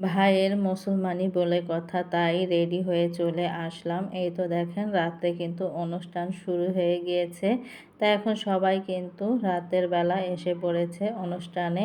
ভাইয়ের মুসলমানি বলে কথা, তাই রেডি হয়ে চলে আসলাম। এই তো দেখেন, রাতে কিন্তু অনুষ্ঠান শুরু হয়ে গিয়েছে। তা এখন সবাই কিন্তু রাতের বেলা এসে পড়েছে অনুষ্ঠানে।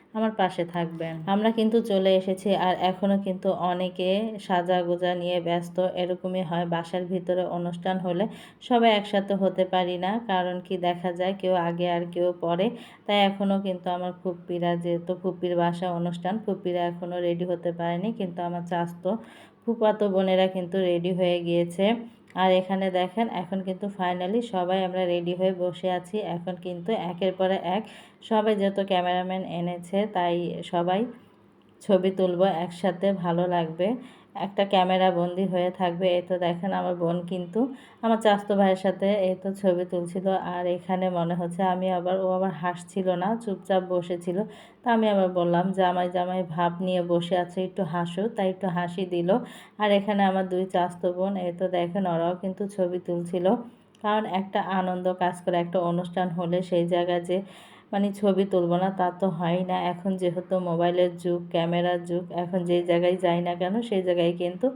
আমার পাশে থাকবেন। আমরা কিন্তু চলে এসেছি আর এখনও কিন্তু অনেকে সাজা গোজা নিয়ে ব্যস্ত, এরকমই হয়। বাসার ভিতরে অনুষ্ঠান হলে সবাই একসাথে হতে পারি না, কারণ কি দেখা যায় কেউ আগে আর কেউ পরে। তাই এখনও কিন্তু আমার ফুপ্পিরা যেহেতু ফুপ্পির বাসা অনুষ্ঠান, ফুপ্পিরা এখনও রেডি হতে পারেনি, কিন্তু আমার চাস্তো, ফুপাতো বোনেরা কিন্তু রেডি হয়ে গিয়েছে। আর এখানে দেখেন, এখন কিন্তু ফাইনালি সবাই আমরা রেডি হয়ে বসে আছি। এখন কিন্তু একের পরে এক সবাই যত ক্যামেরাম্যান এনেছে, তাই সবাই ছবি তুলব একসাথে, ভালো লাগবে। একটা ক্যামেরা বন্দি হয়ে থাকবে। এই তো দেখেন আমার বোন কিন্তু আমার চাস্তো ভাইয়ের সাথে এই তো ছবি তুলছিল। আর এখানে মনে হচ্ছে আমি আবার, ও আবার হাসছিল না, চুপচাপ বসেছিল। তা আমি আবার বললাম, জামাই জামাই, ভাব নিয়ে বসে আছে, একটু হাসো। তাই একটু হাসি দিল। আর এখানে আমার দুই চাস্তো বোন, এই তো দেখেন ওরাও কিন্তু ছবি তুলছিল। কারণ একটা আনন্দ কাজ করে, একটা অনুষ্ঠান হলে সেই জায়গায় যে মানে ছবি তুলব না, তা তো হয় না। এখন যেহেতু মোবাইলের যুগ, ক্যামেরার যুগ, এখন যেই জায়গায় যাই না কেন, সেই জায়গায় কিন্তু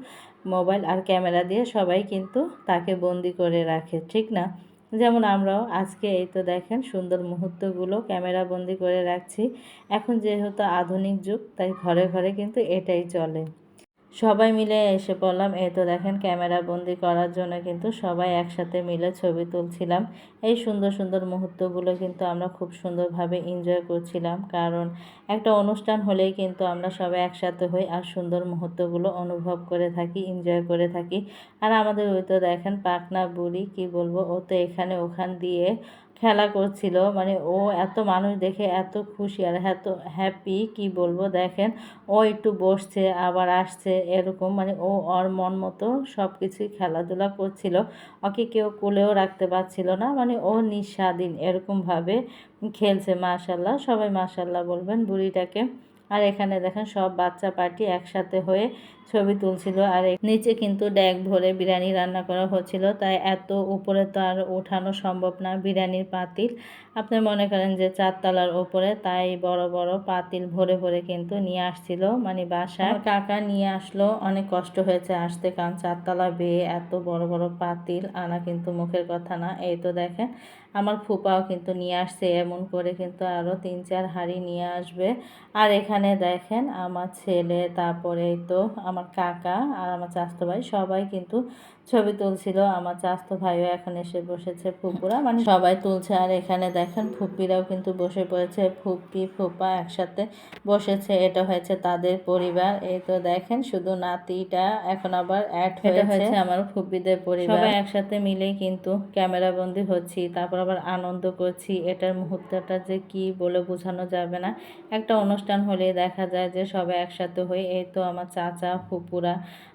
মোবাইল আর ক্যামেরা দিয়ে সবাই কিন্তু তাকে বন্দি করে রাখে, ঠিক না? যেমন আমরাও আজকে এই তো দেখেন সুন্দর মুহূর্তগুলো ক্যামেরা বন্দি করে রাখছি। এখন যেহেতু আধুনিক যুগ, তাই ঘরে ঘরে কিন্তু এটাই চলে। সবাই মিলে এসে পড়লাম। এই তো দেখেন, ক্যামেরা বন্দি করার জন্য কিন্তু সবাই একসাথে মিলে ছবি তুলছিলাম। এই সুন্দর সুন্দর মুহূর্তগুলো কিন্তু আমরা খুব সুন্দরভাবে এনজয় করছিলাম। কারণ একটা অনুষ্ঠান হলেই কিন্তু আমরা সবাই একসাথে হই আর সুন্দর মুহূর্তগুলো অনুভব করে থাকি এনজয় করে থাকি। আর আমাদের ওই তো দেখেন পাকনা বুড়ি, কি বলব, ও তো এখানে ওখান দিয়ে খেলা করছিল। মানে ও এত মানুষ দেখে এত খুশি আর এত হ্যাপি কি বলব? দেখেন, ও একটু বসছে, আবার আসছে, এরকম। মানে ও ওর মন মতো সব কিছুই খেলাধুলা করছিল। ওকে কেউ কোলেও রাখতে পারছিল না। মানে ও নিঃস্বাধীন এরকমভাবে খেলছে, মাশাল্লাহ। সবাই মাশাল্লাহ বলবেন বুড়িটাকে। আর এখানে দেখেন সব বাচ্চা পার্টি একসাথে হয়ে ছবি তুলছিল। আর নিচে কিন্তু ড্যাগ ভরে বিরিয়ানি রান্না করা হচ্ছিল। তাই এত উপরে তো আর ওঠানো সম্ভব না বিরিয়ানির পাতিল। আপনি মনে করেন যে চারতলার ওপরে তাই বড় বড় পাতিল ভরে ভরে কিন্তু নিয়ে আসছিল মানে বাসায়। কাকা নিয়ে আসলো, অনেক কষ্ট হয়েছে আসতে, কারণ চারতলা বেয়ে এত বড় বড় পাতিল আনা কিন্তু মুখের কথা না। এই তো দেখেন, আমার ফুপাও কিন্তু নিয়ে আসছে, এমন করে কিন্তু আরও তিন, চার হাঁড়ি নিয়ে আসবে। আর এখানে দেখেন, আমার ছেলে, তারপরে তো আমার কাকা আর আমার চাস্তো ভাই, সবাই কিন্তু ছবি তুলছিল। আমার চাস্তো ভাইও এখন এসে বসেছে ফুপুরা মানে সবাই তুলছে। আর এখানে দেখেন ফুপিরাও কিন্তু বসে পড়েছে। ফুপি ফুপা একসাথে বসেছে। এটা হয়েছে তাদের পরিবার। এই তো দেখেন শুধু নাতিটা এখন আবার অ্যাড হয়েছে। আমার ফুপিদের পরিবার। সবাই একসাথে মিলেই কিন্তু ক্যামেরা বন্দি হচ্ছি তারপর আবার আনন্দ করছি। এটার মুহূর্তটা যে কি বলে বোঝানো যাবে না। একটা অনুষ্ঠান হলে দেখা যায় যে সবাই একসাথে হয়ে এই তো আমার চাচা ফুপুরা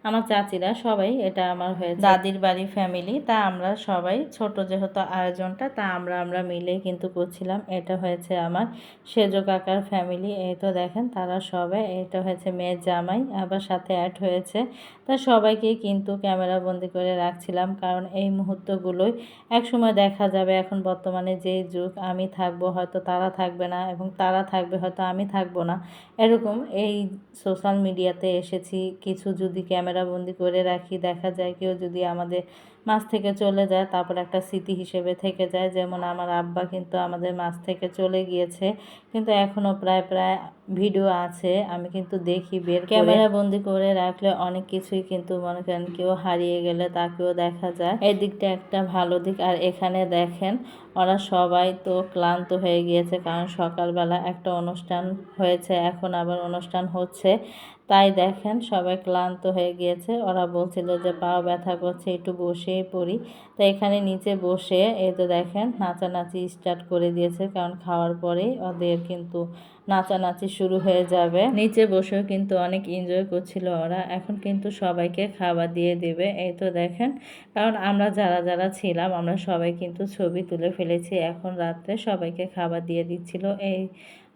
আমার চাচিরা সবাই এটা আমার হয়েছে। দাদির বাড়ি ফ্যামিলি তা আমরা সবাই ছোট যেহেতু আয়োজনটা তা আমরা আমরা মিলেই কিন্তু করছিলাম, এটা হয়েছে আমার। সেজো কাকার ফ্যামিলি এই তো দেখেন তারা সবাই, এটা হয়েছে মেয়ের জামাই, আবার সাথে অ্যাড হয়েছে। তা সবাইকেই কিন্তু ক্যামেরা বন্দি করে রাখছিলাম, কারণ এই মুহূর্তগুলোই একসময় দেখা যাবে। এখন বর্তমানে যে যুগ, আমি থাকব হয়তো তারা থাকবে না, এবং তারা থাকবে হয়তো আমি থাকব না। এরকম এই সোশ্যাল মিডিয়াতে এসেছি। কিছু যদি ক্যামেরা বন্দি করে রাখি, দেখা যায় কেউ যদি আমাদের মাছ থেকে চলে যায়, তারপর একটা স্মৃতি হিসেবে থেকে যায়। যেমন আমার আব্বা কিন্তু আমাদের মাছ থেকে চলে গিয়েছে, কিন্তু এখনও প্রায় প্রায় ভিডিও আছে, আমি কিন্তু দেখি বের ক্যামেরা বন্দি করে রাখলে অনেক কিছুই কিন্তু মনে করেন কেউ হারিয়ে গেলে তাকেও দেখা যায়। এই দিকটা একটা ভালো দিক, আর এখানে দেখেন ওরা সবাই তো ক্লান্ত হয়ে গিয়েছে, কারণ সকালবেলা একটা অনুষ্ঠান হয়েছে, এখন আবার অনুষ্ঠান হচ্ছে। তাই দেখেন সবাই ক্লান্ত হয়ে গিয়েছে। ওরা বলছিল যে, পাও ব্যথা করছে, একটু বসে পড়ি। তো এখানে নিচে বসে এই তো দেখেন নাচানাচি স্টার্ট করে দিয়েছে। কারণ খাওয়ার পরেই ওদের কিন্তু নাচানাচি শুরু হয়ে যাবে। নিচে বসেও কিন্তু অনেক এনজয় করছিল ওরা। এখন কিন্তু সবাইকে খাবার দিয়ে দেবে। এই তো দেখেন। কারণ আমরা যারা যারা ছিলাম, আমরা সবাই কিন্তু ছবি তুলে ফেলেছি। এখন রাত্রে সবাইকে খাবার দিয়ে দিচ্ছিল। এই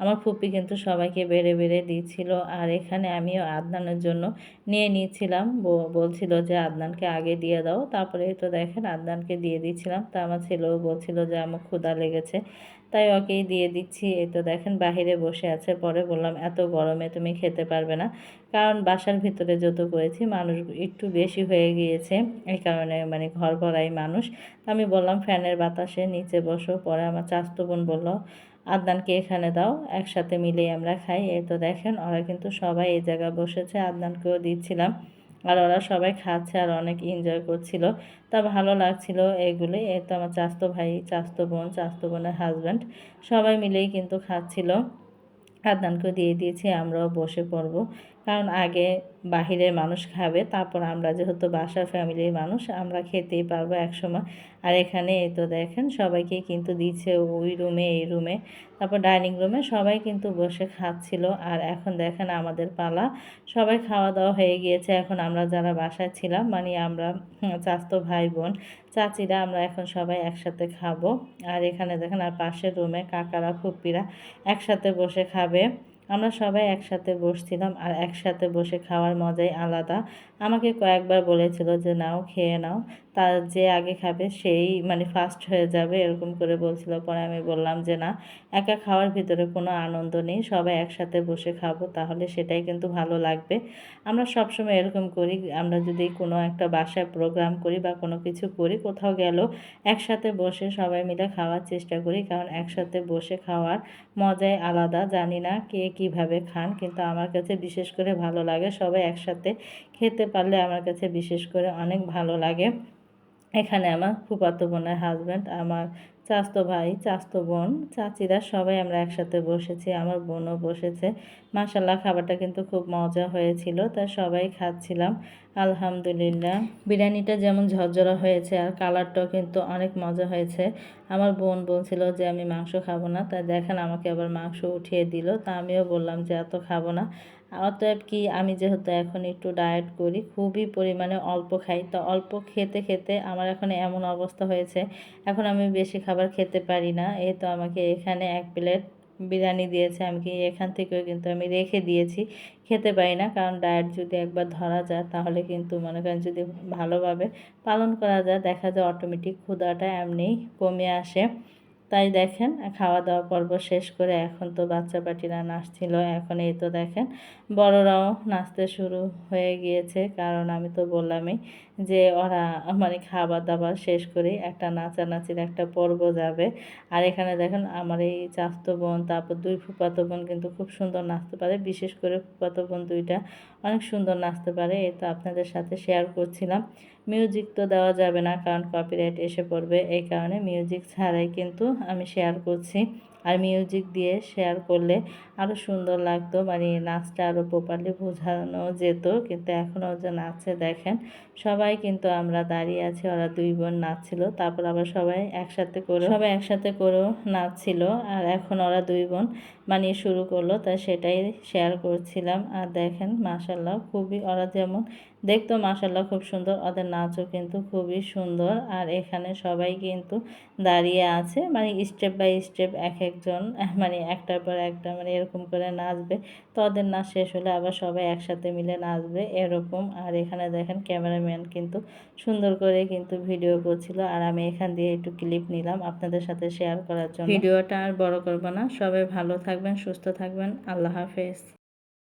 আমার ফুপি কিন্তু সবাইকে বেড়ে বেড়ে দিচ্ছিল। আর এখানে আমিও আদনানের জন্য নিয়ে নিয়েছিলাম বলছিল যে, আদনানকে আগে দিয়ে দাও। তারপরে তো দেখেন, আদনানকে দিয়ে দিচ্ছিলাম। তা আমার ছেলেও বলছিল যে, আমার ক্ষুদা লেগেছে। তাই ওকেই দিয়ে দিচ্ছি। এই তো দেখেন বাহিরে বসে আছে। পরে বললাম, এত গরমে তুমি খেতে পারবে না। কারণ বাসার ভিতরে যত করেছি, মানুষ একটু বেশি হয়ে গিয়েছে। এই কারণে মানে ঘর ভরাই মানুষ। আমি বললাম, ফ্যানের বাতাসে নিচে বসো। পরে আমার চাস্তো বোন বলল, আদনানকে এখানে দাও, একসাথে মিলেই আমরা খাই। এই তো দেখেন, ওরা কিন্তু সবাই এই জায়গায় বসেছে। আদনানকেও দিচ্ছিলাম। আর ওরা সবাই খাচ্ছে আর অনেক এনজয় করছিল। তা ভালো লাগছিল এগুলি। এ তো আমার চাস্তো ভাই, চাস্তো বোন, চাস্তো বোনের হাজব্যান্ড সবাই মিলেই কিন্তু খাচ্ছিল। আদনানকে দিয়ে দিয়েছি, আমরাও বসে পড়ব। কারণ আগে বাহিরের মানুষ খাবে, তারপর আমরা যেহেতু বাসার ফ্যামিলির মানুষ, আমরা খেতেই পারব একসময়। আর এখানে এই তো দেখেন, সবাইকে কিন্তু দিচ্ছে ওই রুমে এই রুমে তারপর ডাইনিং রুমে সবাই কিন্তু বসে খাচ্ছিল। আর এখন দেখেন আমাদের পালা, সবাই খাওয়া দাওয়া হয়ে গিয়েছে। এখন আমরা যারা বাসায় ছিলাম মানে আমরা চাস্তো ভাই বোন, চাচিরা, আমরা এখন সবাই একসাথে খাব। আর এখানে দেখেন, আর পাশের রুমে কাকারা ফুপিরা একসাথে বসে খাবে। আমরা সবাই একসাথে বসছিলাম আর একসাথে বসে খাওয়ার মজাই আলাদা। আমাকে কয়েকবার বলেছিল যে, নাও, খেয়ে নাও। তার যে আগে খাবে সেই মানে ফার্স্ট হয়ে যাবে, এরকম করে বলছিল। পরে আমি বললাম যে, না, একা খাওয়ার ভিতরে কোনো আনন্দ নেই, সবাই একসাথে বসে খাব, তাহলে সেটাই কিন্তু ভালো লাগবে। আমরা সবসময় এরকম করি, আমরা যদি কোনো একটা বাসায় প্রোগ্রাম করি বা কোনো কিছু করি, কোথাও গেল, একসাথে বসে সবাই মিলে খাওয়ার চেষ্টা করি, কারণ একসাথে বসে খাওয়ার মজাই আলাদা। জানি না কে কীভাবে খান, কিন্তু আমার কাছে বিশেষ করে ভালো লাগে সবাই একসাথে খেতে পারলে আমার কাছে বিশেষ করে অনেক ভালো লাগে। এখানে আমার ফুপাতো বোনের হাজব্যান্ড আমার চাস্তো ভাই চাস্তো বোন, চাচিরা সবাই আমরা একসাথে বসেছি, আমার বোনও বসেছে। মাসাল্লাহ খাবারটা কিন্তু খুব মজা হয়েছিল তাই সবাই খাচ্ছিলাম, আলহামদুলিল্লাহ। বিরিয়ানিটা যেমন ঝরঝরা হয়েছে, আর কালারটাও কিন্তু অনেক মজা হয়েছে। আমার বোন বলছিল যে, আমি মাংস খাব না। তাই দেখেন, আমাকে আবার মাংস উঠিয়ে দিল, তা আমিও বললাম যে, এত খাব না। অতএব কি আমি যেহেতু এখন একটু ডায়েট করি, খুবই পরিমাণে অল্প খাই, তো অল্প খেতে খেতে আমার এখন এমন অবস্থা হয়েছে, এখন আমি বেশি খাবার খেতে পারি না। এই তো আমাকে এখানে এক প্লেট বিরিয়ানি দিয়েছে, আমি কি এখান থেকেও কিন্তু আমি রেখে দিয়েছি। খেতে পারি না, কারণ ডায়েট যদি একবার ধরা যায়, তাহলে কিন্তু মনে করেন যদি ভালোভাবে পালন করা যায়, দেখা যায় অটোমেটিক ক্ষুদাটা এমনি কমে আসে। তাই দেখেন খাওয়া দাওয়া পর্ব শেষ করে এখন তো বাচ্চা পাটিরা নাচছিল, এখন এই তো দেখেন বড়রাও নাচতে শুরু হয়ে গিয়েছে। কারণ আমি তো বললামই যে ওরা মানে খাবার দাবার শেষ করে একটা নাচানাচির একটা পর্ব যাবে। আর এখানে দেখেন আমার এই চাস্তো বোন, তারপর দুই ফুপাতো বোন কিন্তু খুব সুন্দর নাচতে পারে। বিশেষ করে ফুপাতো বোন দুইটা অনেক সুন্দর নাচতে পারে এই তো আপনাদের সাথে শেয়ার করছিলাম। মিউজিক তো দেওয়া যাবে না, কারণ কপিরাইট এসে পড়বে, এই কারণে মিউজিক ছাড়াই কিন্তু আমি শেয়ার করছি। আর মিউজিক দিয়ে শেয়ার করলে আরও সুন্দর লাগতো। মানে নাচটা আরও প্রপারলি বোঝানো যেত। কিন্তু এখন এখনও যে নাচছে দেখেন, সবাই কিন্তু আমরা দাঁড়িয়ে আছি, ওরা দুই বোন নাচছিল, তারপর আবার সবাই একসাথে করে, সবাই একসাথে করেও নাচছিল। আর এখন ওরা দুই বোন মানে শুরু করল তাই সেটাই শেয়ার করছিলাম। আর দেখেন মাসাল্লাহ খুবই ওরা যেমন দেখতো মাসাল্লাহ খুব সুন্দর, ওদের নাচও কিন্তু খুবই সুন্দর। আর এখানে সবাই কিন্তু দাঁড়িয়ে আছে মানে স্টেপ বাই স্টেপ এক এক একজন মানে একটার পর একটা মানে এরকম করে নাচবে। তো ওদের নাচ শেষ হলে আবার সবাই একসাথে মিলে নাচবে, এরকম। আর এখানে দেখেন ক্যামেরাম্যান কিন্তু সুন্দর করে কিন্তু ভিডিও করছিল। আর আমি এখান দিয়ে একটু ক্লিপ নিলাম আপনাদের সাথে শেয়ার করার জন্য। ভিডিওটা আর বড় করব না। সবাই ভালো থাকবেন, সুস্থ থাকবেন। আল্লাহ হাফেজ।